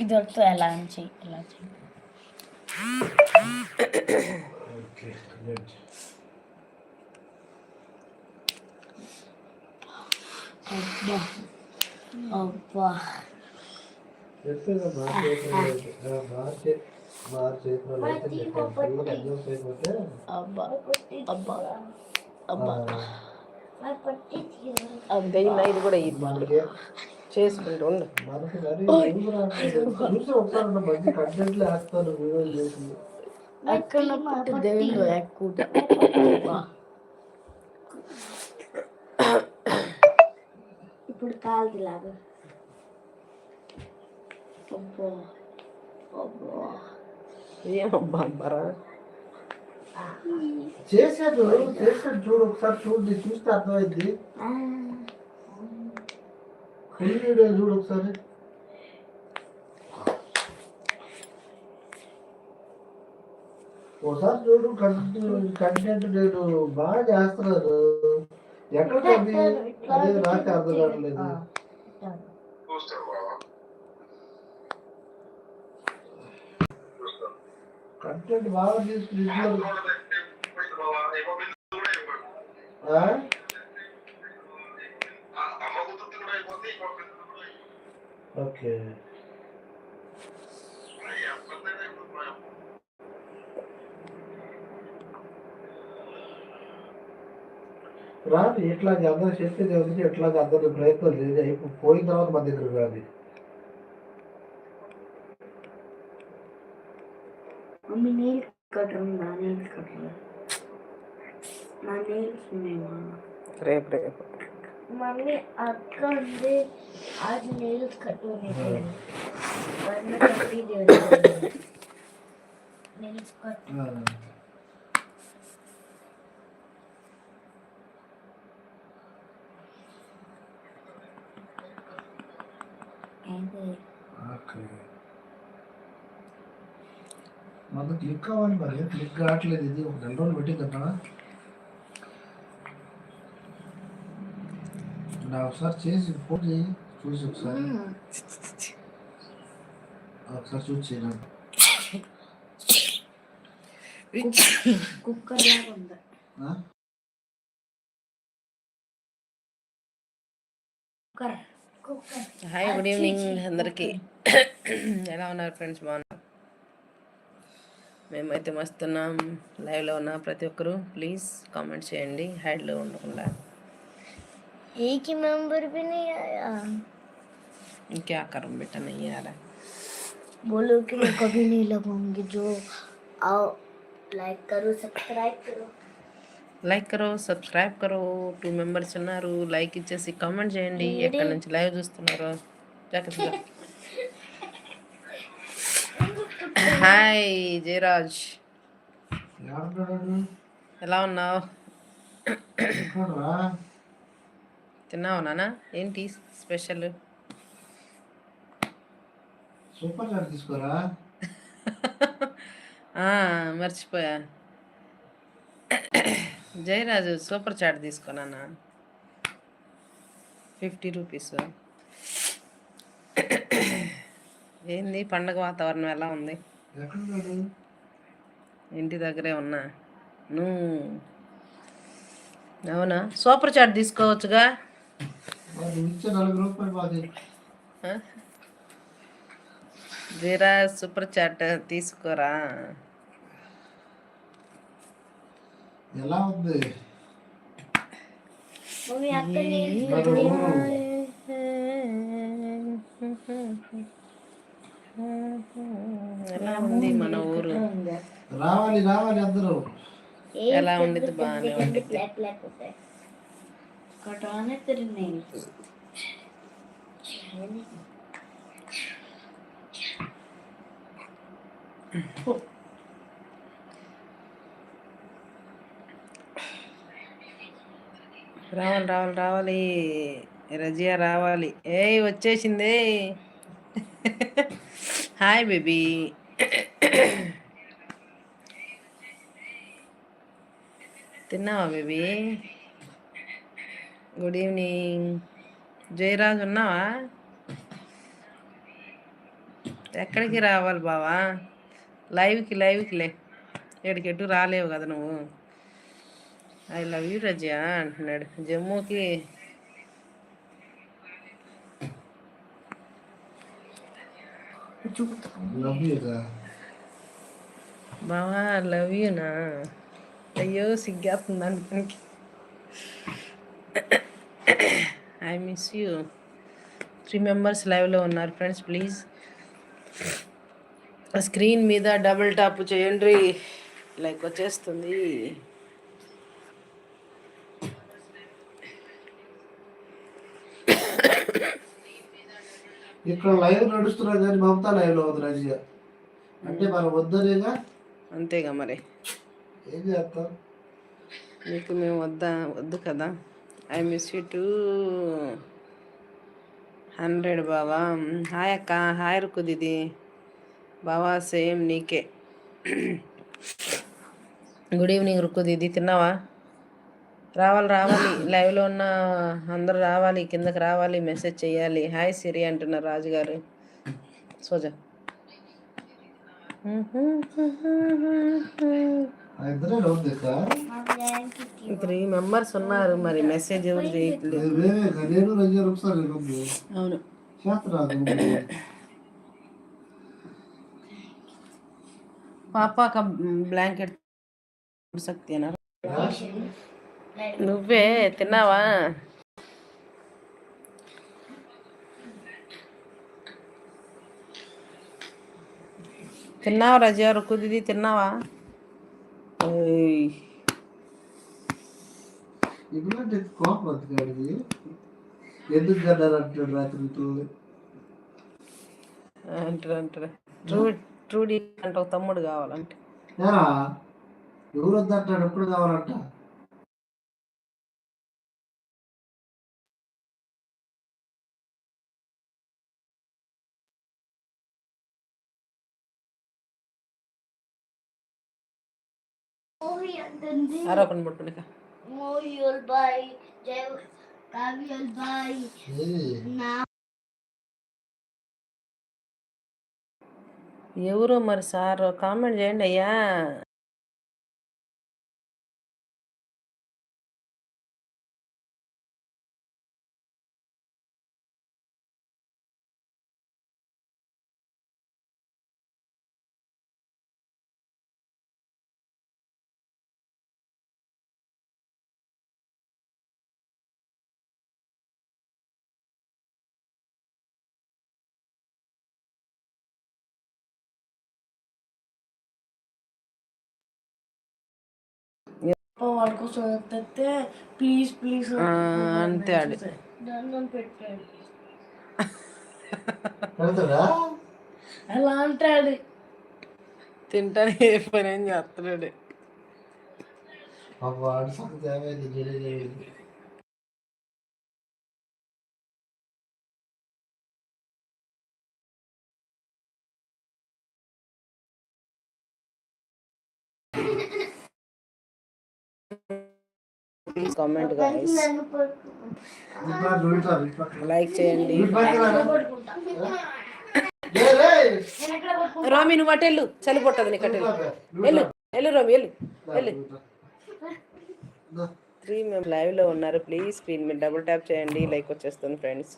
ఇది వస్తుంది ఎలా అని చెయ్యి ఎలా చెయ్యి ఓకే గుడ్ అబ్బా అబ్బా మార్చే అయితే అయిపోతే అబ్బా. అబ్బా. అబ్బా. ఇది కూడా ఇది. మనకి చేసుకుంటూ ఉండు. పుట్టు దేవుడు ఎక్కువ ఇప్పుడు కాలుది లాగా. అబ్బా అబ్బా ఏమబ్బా అబ్బారా చేశాడు చేశాడు చూడు ఒకసారి చూడు చూస్తే అర్థమైంది వీడియో చూడు ఒకసారి ఒకసారి చూడు కంటెంట్ కంటెంట్ నేను బాగా చేస్తున్నాను ఎక్కడ నాకు అర్థం కావట్లేదు కంటెంట్ బాగా తీసుకుని? ఓకే. రాదు ఎట్లా అందరూ చెప్పేది ఎవరికి ఎట్లా అందరూ ప్రయత్నం లేదు అయిపో- పోయిన తర్వాత మన దగ్గర రాదు. మమ్మీ నెయిల్ కట్టర్ ఉందా నెయిల్ కట్టర్ నా నెయిల్స్ ఉన్నాయమ్మా రేపు రేపు మమ్మీ అక్క ఉంది అది నెయిల్స్ కట్టు నెయిల్స్ కట్టు ఆ. ఏంటి ఓకే మన క్లిక్ కావాలి మరి. క్లిక్ కావట్లేదు. ఇది ఒక నెల రోజులు పెట్టిందన్నా నా ఒకసారి చేసి ఫోన్ చేయి చూసి ఒకసారి. ఒకసారి చూసి చేయను కుక్కర్ లాగా ఉంది. Cooker. Cooker hi good evening అందరికీ. ఎలా ఉన్నారు ఫ్రెండ్స్ బాగున్నారు? మేమైతే మస్తున్నాం లైవ్లో ఉన్న ప్రతి ఒక్కరు ప్లీజ్ కామెంట్ చేయండి హైడ్లో ఉండకుండా एक ही मेंबर भी नहीं आया क्या करूँ बेटा नहीं आ रहा बोलो कि मैं कभी नहीं लगाऊंगी जो आओ लाइक करो सब्सक्राइब करो లైక్ కరో సబ్స్క్రైబ్ కరో టూ మెంబర్స్ ఉన్నారు లైక్ ఇచ్చేసి కామెంట్ చేయండి ఎక్కడి నుంచి లైవ్ చూస్తున్నారో జాగ్రత్తగా హాయ్ జయరాజ్. ఎలా ఉన్నావు? తిన్నావు నాన్న? ఏంటి స్పెషల్? సూపర్ చాట్ తీసుకోరా? మర్చిపోయా. జయరాజు సూపర్ చాట్ తీసుకున్నానా ఫిఫ్టీ రూపీస్. ఏంది పండగ వాతావరణం ఎలా ఉంది? ఇంటి దగ్గరే ఉన్నా. నువ్వు అవునా? సూపర్ చాట్ తీసుకోవచ్చుగా. జీరా సూపర్ చాట్ తీసుకోరా? ఎలా ఉంది? Mm-hmm. ఎలా ఉంది మన ఊరు? రావాలి రావాలి అందరూ. ఎలా ఉంది బాగానే ఉంది రావాలి రావాలి రావాలి. రజియా రావాలి. ఏయ్ వచ్చేసిందే. హాయ్ బేబీ తిన్నావా బేబీ గుడ్ ఈవినింగ్ జయరాజ్ ఉన్నావా? ఎక్కడికి రావాలి బావా? లైవ్కి లైవ్కి లే. ఎటు రాలేవు కదా నువ్వు. ఐ లవ్ యూ రజా అంటున్నాడు. జమ్మూకి లవ్ యూగా బావా లవ్ యూనా అయ్యో సిగ్గేస్తుంది అనుకోనికి I miss you three members లైవ్లో ఉన్నారు ఫ్రెండ్స్ ప్లీజ్ స్క్రీన్ మీద డబుల్ టాప్ చేయండి. లైక్ వచ్చేస్తుంది. ఇక్కడ లైవ్ నడుస్తున్నా కానీ మమతా లైవ్లో ఉంది రజిగా అంటే మనం వద్దనేగా? అంతేగా మరి. ఏం చేస్తాం మీకు మేము వద్దా? వద్దు కదా. I miss you too hundred బావా. హాయ్ అక్క. హాయ్ రుక్కు దీది. బావా సేమ్ నీకే. Good evening Rukku didi. తిన్నావా? రావాలి రావాలి. లైవ్లో ఉన్న అందరు రావాలి కిందకి రావాలి మెసేజ్ చేయాలి. హాయ్ సిరి అంటున్నారు రాజుగారు. సోజా. త్రీ మెంబర్స్ ఉన్నారు మరి. మెసేజ్ ఎవరు చేయట్లేదు. అవును. పాప బ్లాంకెట్ శక్తి అన్నారు. నువ్వే తిన్నావా? తిన్నావా రజా రుక్కు దిది తిన్నావా ఎందుకు అంటాడు అంటారు అంటారు ట్రూ ట్రూడీ అంటే ఒక తమ్ముడు కావాలంటే. ఎవరు వద్దంటాడు ఎప్పుడు కావాలంట. మూవీ అంటుంది ఆరోపణ పట్టుకునిక మోయుల్ బాయ్ జై కావ్యల్ బాయ్ ఏది నా ఎవరు మరి సార్ కామెంట్ చేయండి అయ్యా వాళ్ళ కోసం ఎత్తే ప్లీజ్ ప్లీజ్ అంతే ఆడి. దండం పెట్టాడు పెడతాడా ఎలా అంటాడు తింటానే ఏ పని ఏం చేస్తున్నాడు పాప వాడి కామెంట్ చూడు, ఇట్లా, ఇట్లా. లైక్ చేయండి లే, లే. రోమి నువ్వు అటెళ్ళు చలి పుట్టదు నీకు అటెళ్ళు వెళ్ళు వెళ్ళు రోమి వెళ్ళు వెళ్ళు. త్రీ మేము లైవ్లో ఉన్నారు ప్లీజ్ స్క్రీన్ మీద డబుల్ ట్యాప్ చేయండి లైక్ వచ్చేస్తుంది ఫ్రెండ్స్